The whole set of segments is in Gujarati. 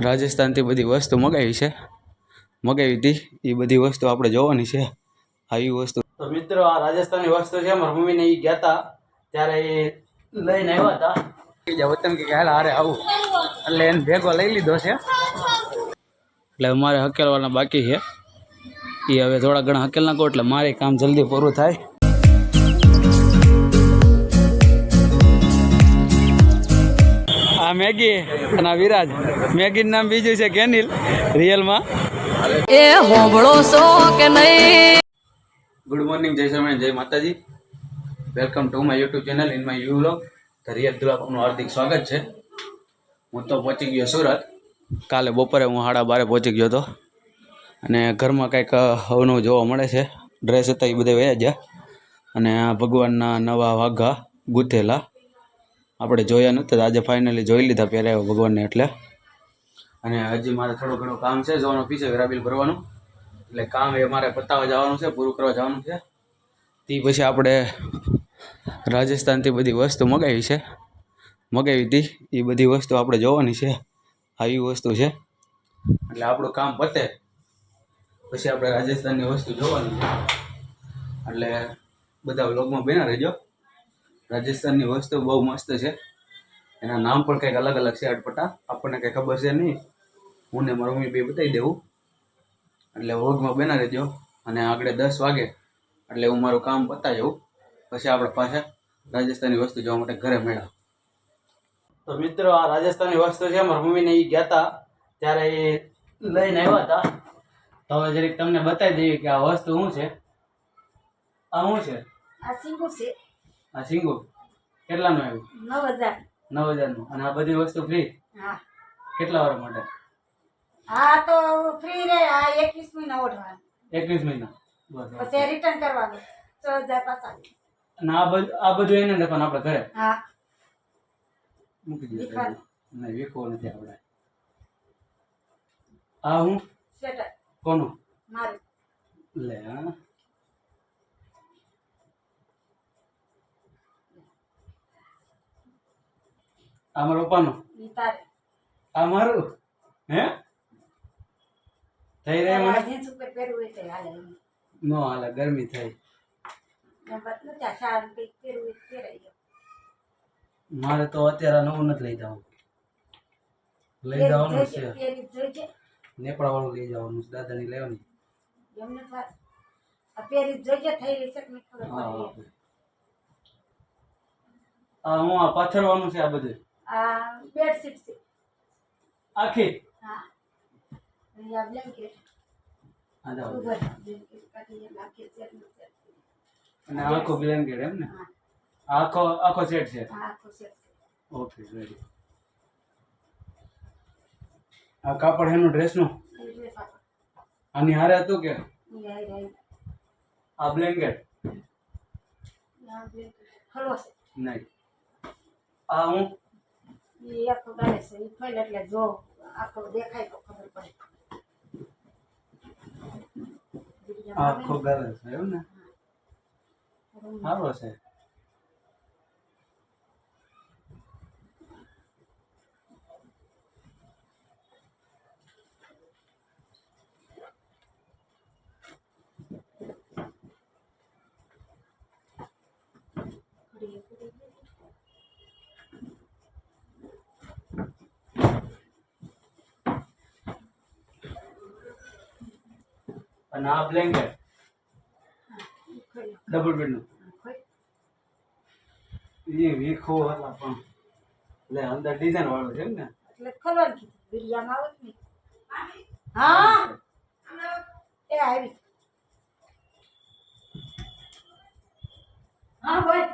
રાજસ્થાનથી બધી વસ્તુ મગાવી છે. મગાવી હતી. એ બધી વસ્તુ આપણે જોવાની છે. આવી વસ્તુ. તો મિત્રો આ રાજસ્થાનની વસ્તુ છે. મારા મમ્મીને એ ગયા હતા ત્યારે એ લઈને આવ્યા હતા. બીજા વતન કે હાલ હારે આવું. એટલે એને ભેગો લઈ લીધો છે. એટલે મારે હકેલવાના બાકી છે. એ હવે થોડા ઘણા હકેલ નાખો એટલે મારે કામ જલ્દી પૂરું થાય. આ મેગી અને આ વિરાજ. મેગીનું નામ બીજું છે કેનિલ રિયલમાં. એ હોબળો સો કે નહીં? ગુડ મોર્નિંગ જય સ્વામિનારાયણ જય Mataji. Welcome to my YouTube channel in my you vlog the real આપનું હાર્દિક સ્વાગત છે. હું તો પહોંચી ગયો સુરત. કાલે બપોરે હું સાડા બારે પહોંચી ગયો હતો. અને ઘરમાં કંઈક અવનવું જોવા મળે છે. ડ્રેસ હતા એ બધે વયા ગયા. અને આ ભગવાનના નવા વાઘા ગૂંથેલા. આપણે જોયા નથી આજે ફાઇનલી જોઈ લીધા પહેર્યા ભગવાનને એટલે. અને હજી મારે થોડું ઘણું કામ છે, જવાનું પીછે ગ્રાબિલ ભરવાનું. એટલે કામ એ મારે પતાવવા જવાનું છે, પૂરું કરવા જવાનું છે. તે પછી આપણે રાજસ્થાનથી બધી વસ્તુ મગાવી છે. મગાવી હતી એ બધી વસ્તુ આપણે જોવાની છે. આવી વસ્તુ છે. એટલે આપણું કામ પતે. પછી આપણે રાજસ્થાનની વસ્તુ જોવાની છે. એટલે બધા વ્લોગમાં બેના રહેજો. રાજસ્થાનની વસ્તુ બહુ મસ્ત છે. એના નામ પણ કંઈક અલગ અલગ છે અટપટા. આપણને કંઈ ખબર છે નહીં. હું ને મારું મમ્મી બે બતાવી દેવું. એટલે વોગમાં બના રહેજો. અને આગળ દસ વાગે. એટલે હું મારું કામ પતા જાઉં પછી આપણે પાછા રાજસ્થાની વસ્તુ જોવા માટે ઘરે મળ્યા. તો મિત્રો આ રાજસ્થાની વસ્તુ છે. મારા મમ્મીને એ ગયા હતા ત્યારે એ લઈને આવ્યા હતા તો હવે જરીક તમને બતાવી દઈએ કે આ વસ્તુ શું છે? આ શું છે? આ સિંગુ છે. આ સિંગુ. કેટલાનું આવ્યું નવ હજાર નવ હજારનું અને આ બધી વસ્તુ ફ્રી હા. કેટલા વાર માટે? હા તો ફ્રી રે આ એકવીસ મહિના ઓઢવાનું. એકવીસ મહિના બસ પછી રિટર્ન કરવાનું. છ હજાર પાછા. અને આ બધું આ બધું એને નાખવાનું આપણે ઘરે? હા. મૂકી વીખવાનું. નહીં વીખવો નથી આપણે. આ હું? સ્વેટર. કોનું? મારું. લે હા. આ મારા પપ્પાનું મારું? હે? થઈ રહે મને. નો હાલે ગરમી થઈ. મારે તો અત્યારે નવું નથી લઈ જવું લઈ જવાનું છે. નેપાળ વાળું લઈ જવાનું છે દાદાની લેવાની. હા પાછળવાનું છે આ બધું. બેડશીટ છે. આખી? હા. અને આ બ્લેન્કેટ. અને આખો બ્લેન્કેટ એમ ને? આખો આખો સેટ છે? ઓકે રેડી આ કાપડ એનું ડ્રેસનું એ આની હારે હતું કે. આ બ્લેન્કેટ નહીં. આ હું? ઈ આખો ગાલે છે એ ફોઈલ એટલે જો આખો દેખાય તો ખબર પડે. આખો ગરે છે એવું ને? સારો છે. અને આ બ્લેન્કેટ ડબલ બેડનું એ વીખો હતા પણ એટલે અંદર ડિઝાઇન વાળું છે એમ ને એટલે ખોલવાનું કીધું વિડિયામાં આવું જ નહીં? હા? એ આવી. હા ભાઈ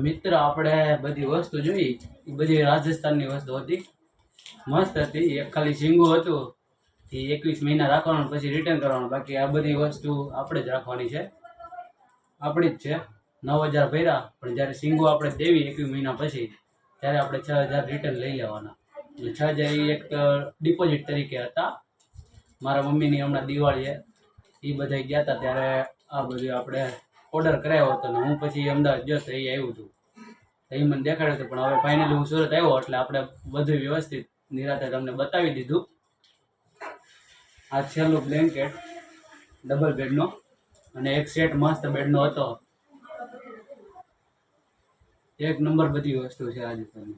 મિત્ર, આપણે બધી વસ્તુ જોઈ. એ બધી રાજસ્થાનની વસ્તુ હતી. મસ્ત હતી. એક ખાલી શીંગો હતું. એ એકવીસ મહિના રાખવાનું પછી રિટર્ન કરવાનું. બાકી આ બધી વસ્તુ આપણે જ રાખવાની છે. આપણી જ છે. નવ હજાર ભર્યા. પણ જ્યારે શીંગો આપણે દેવી એકવીસ મહિના પછી, ત્યારે આપણે છ હજાર રિટર્ન લઈ લેવાના. એટલે છ હજાર એ એક ડિપોઝિટ તરીકે હતા. મારા મમ્મીની હમણાં દિવાળીએ એ બધા ગયા હતા ત્યારે આ બધું આપણે ઓર્ડર કરાવ્યો હતો ને હું પછી અમદાવાદ ગયો તો એ આવ્યું હતું એ મને દેખાડ્યું હતું પણ હવે ફાઇનલી હું સુરત આવ્યો એટલે આપણે બધું વ્યવસ્થિત નિરાતે તમને બતાવી દીધું. આ છેલ્લું બ્લેન્કેટ ડબલ બેડનો અને એક સેટ મસ્ત બેડનો હતો. એક નંબર બધી વસ્તુ છે આજે તમને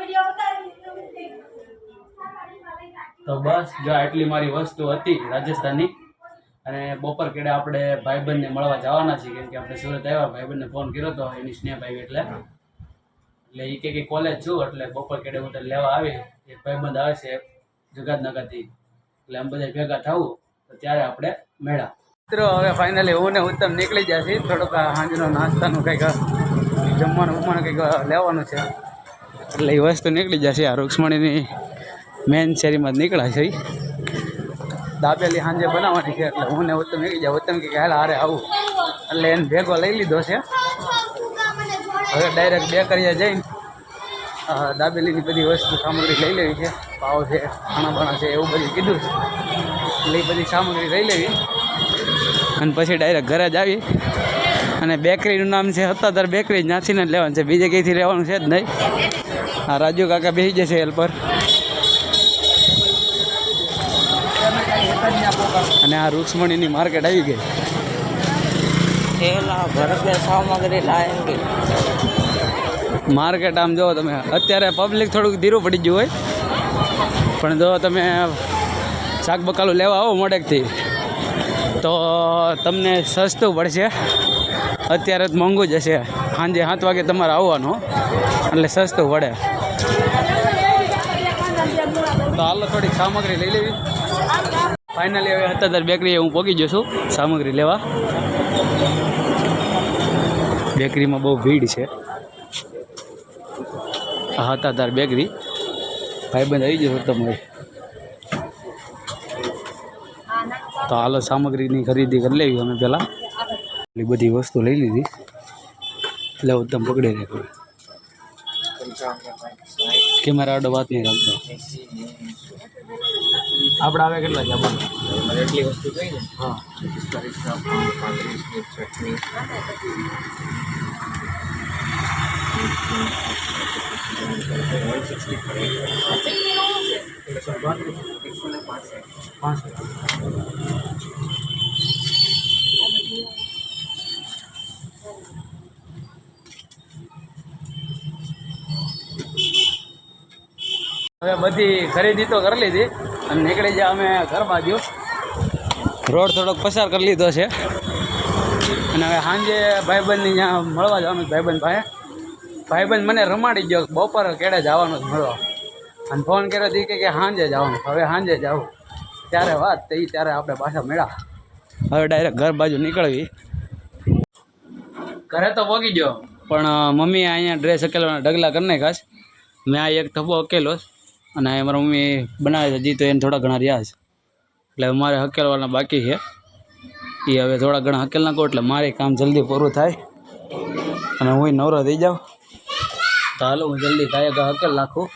વીડિયો ઉતારી તો બસ, જો આટલી મારી વસ્તુ હતી રાજસ્થાનની, અને બપોર કેડે આપણે ભાઈબંધને મળવા જવાના છીએ, કેમ કે આપણે સુરત આવ્યા, ભાઈબંધને ફોન કર્યો હતો એની સ્નેહ આવી એટલે. એટલે એ કે કોલેજ છું, એટલે બપોર કેડે હું લેવા આવી, એક ભાઈબંધ આવે છે જગાતનગરથી એટલે આમ બધા ભેગા થવું, તો ત્યારે આપણે મેળા. મિત્રો, હવે ફાઇનલી હું ને ઉત્તમ નીકળી જાય છે થોડુંક સાંજનો નાસ્તાનું કંઈક જમવાનું ઉમવાનું કંઈક લેવાનું છે. એટલે એ વસ્તુ નીકળી જશે આ રૂક્ષ્મણીની. મેન શેરીમાં જ નીકળ્યા છે. દાબેલી સાંજે બનાવવાની છે એટલે હું ને ઉત્તમ નીકળી જાય ઉત્તમ કે હાલ હારે આવું. એટલે એને ભેગો લઈ લીધો છે. હવે ડાયરેક્ટ બેકરીએ જઈને દાબેલીની બધી વસ્તુ સામગ્રી લઈ લેવી છે. પાવ છે ખાણા બાણા છે, એવું બધું કીધું છે. એટલે એ બધી સામગ્રી લઈ લેવી. અને પછી ડાયરેક્ટ ઘરે જ આવી. અને બેકરીનું નામ છે સત્તાધાર બેકરી જ નાસીને જ લેવાનું છે. બીજે ક્યાંથી લેવાનું છે જ નહીં. આ રાજુ કાકા બેસી જશે હેલ્પર. પર અને આ રૂક્ષ્મણીની માર્કેટ આવી ગઈ. માર્કેટ આમ જો તમે અત્યારે પબ્લિક થોડુંક ધીરું પડી ગયું હોય. પણ જો તમે શાક બકાલું લેવા આવો મોડેકથી તો તમને સસ્તું પડશે. અત્યારે જ મોંઘું જ હશે. સાંજે સાત વાગે તમારે આવવાનું એટલે સસ્તું પડે. તો હાલો થોડીક સામગ્રી લઈ લેવી. ફાઇનલી હવે અત્યારે બેકરીએ હું પહોંચી જઉં છું સામગ્રી લેવા. બેકરીમાં બહુ ભીડ છે. આ હતા બેકરી ભાઈબંધ આવી જશો તમારે. તો હાલો સામગ્રીની ખરીદી કરી લેવી અમે પહેલાં. એટલી બધી વસ્તુ લઈ લીધી. એટલે ઉત્તમ પકડી રાખ્યો કેમેરા વાત નહીં રાખતો. આપણે આવે કેટલા છે? આપણે એટલી વસ્તુ કઈ ને હા. પિસ્તાલીસ પાંત્રીસ ચટણી વન સિક્સટી એકસો ને પાંચ પાંચ હવે બધી ખરીદી તો કરી લીધી અને નીકળી જાય અમે ઘર બાજુ રોડ થોડોક પસાર કરી લીધો છે. અને હવે સાંજે ભાઈબંધની ત્યાં મળવા જવાનું ભાઈબંધ પાસે. ભાઈબંધ મને રમાડી ગયો બપોર કેડે જવાનું જ મળવા. અને ફોન કર્યો હતી કે સાંજે જવાનું. હવે સાંજે જવું ત્યારે વાત થઈ, ત્યારે આપણે પાછા મળ્યા. હવે ડાયરેક્ટ ઘર બાજુ નીકળવી. ઘરે તો પહોંચી ગયો, પણ મમ્મી અહીંયા ડ્રેસ અકેલવાના ઢગલા કરી નાખાશ મેં આ એક થપ્પો અકેલો અને મારા મમ્મી બનાવે છે હજી તો એને થોડા ઘણા રહ્યા છે. એટલે મારે હકેલવાના બાકી છે. એ હવે થોડા ઘણા હકેલ નાખો એટલે મારે કામ જલ્દી પૂરું થાય. અને હું નવરો થઈ જાઉં. તો હાલો હું જલ્દી કાંઈ હકેલ નાખું.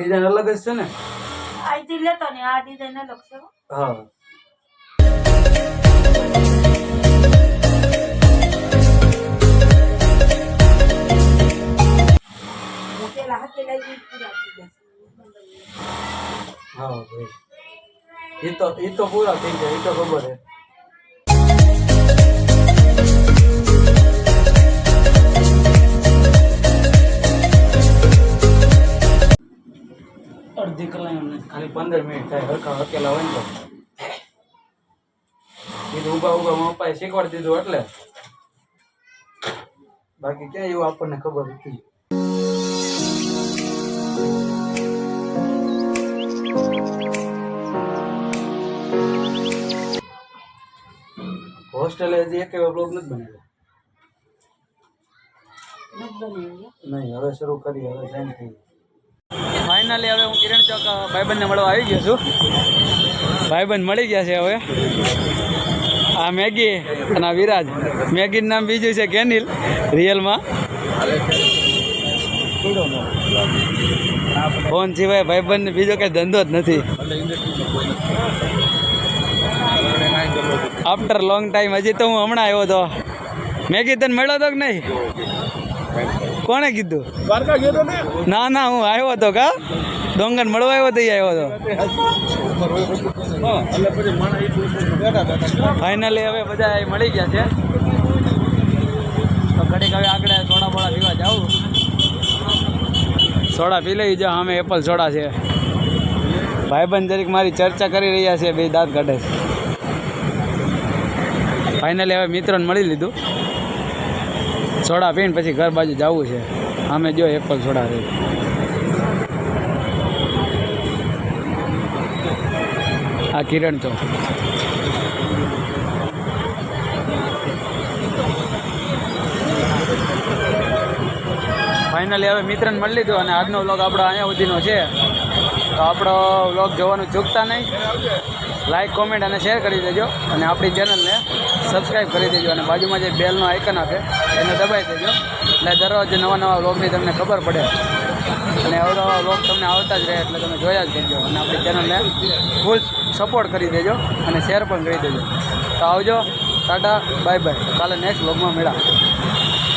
ડિઝાઇન અલગ જ છે ને? દી લેતો ને આ ડિઝાઇન અલગ છે હા. હા. ભાઈ. એ તો એ તો પૂરા થઈ જાય એ તો ખબર છે. અડધી કલાક ખાલી પંદર મિનિટ થાય હરખા હકેલા હોય ને તો. ઊભા ઊભા મારા પપ્પાએ શીખવાડી દીધું એટલે. બાકી ક્યાં એવું આપણને ખબર હતી હોસ્ટેલે હજી એક એવો બ્લોગ નથી નથી બનાવ્યો? નહીં હવે શરૂ કરી હવે શાંતિ ફાઇનલી હવે હું કિરણ ચોક ભાઈબંધને મળવા આવી ગયો છું. ભાઈબંધ મળી ગયા છે હવે. આ મેગી અને આ વિરાજ. મેગીનું નામ બીજું છે કેનિલ, રિયલમાં. ફોન સિવાય ભાઈબંધને બીજો કંઈ ધંધો જ નથી. આફ્ટર લોંગ ટાઈમ હજી તો હું હમણાં આવ્યો હતો મેગી તને મળ્યો હતો કે નહીં? કોણે કીધું? ના? ના હું આવ્યો હતો કા? ડોંગર મળવા આવ્યો તો. આવ્યો હતો ફાઇનલી હવે બધા મળી ગયા છે. તો ઘડીક હવે આગળ સોડા બોડા પીવા જાઉં. સોડા પી લઈ જાઓ અમે એપલ સોડા છે. ભાઈબંધ જરીક મારી ચર્ચા કરી રહ્યા છે બે દાંત કાઢે ફાઇનલી હવે મિત્રોને મળી લીધું. સોડા પીને પછી ઘર બાજુ જવું છે. અમે જો એપલ સોડા રહી. આ કિરણ તો. ફાઇનલી હવે મિત્રને મળી લીધું અને આજનો વ્લોગ આપણો અહીંયા સુધીનો છે. તો આપણો વ્લોગ જોવાનું ચૂકતા નહીં. લાઈક કોમેન્ટ અને શેર કરી દેજો. અને આપણી ચેનલને સબસ્ક્રાઈબ કરી દેજો અને બાજુમાં જે બેલનો આઇકન આપે, એને દબાવી દેજો. એટલે દરરોજ નવા નવા વ્લોગની તમને ખબર પડે. અને અવનવા વ્લોગ તમને આવતા જ રહે એટલે તમે જોયા જ કરજો અને આપણી ચેનલને ફૂલ સપોર્ટ કરી દેજો અને શેર પણ કરી દેજો. તો આવજો. ટાટા બાય બાય કાલે નેક્સ્ટ વ્લોગમાં મળ્યા.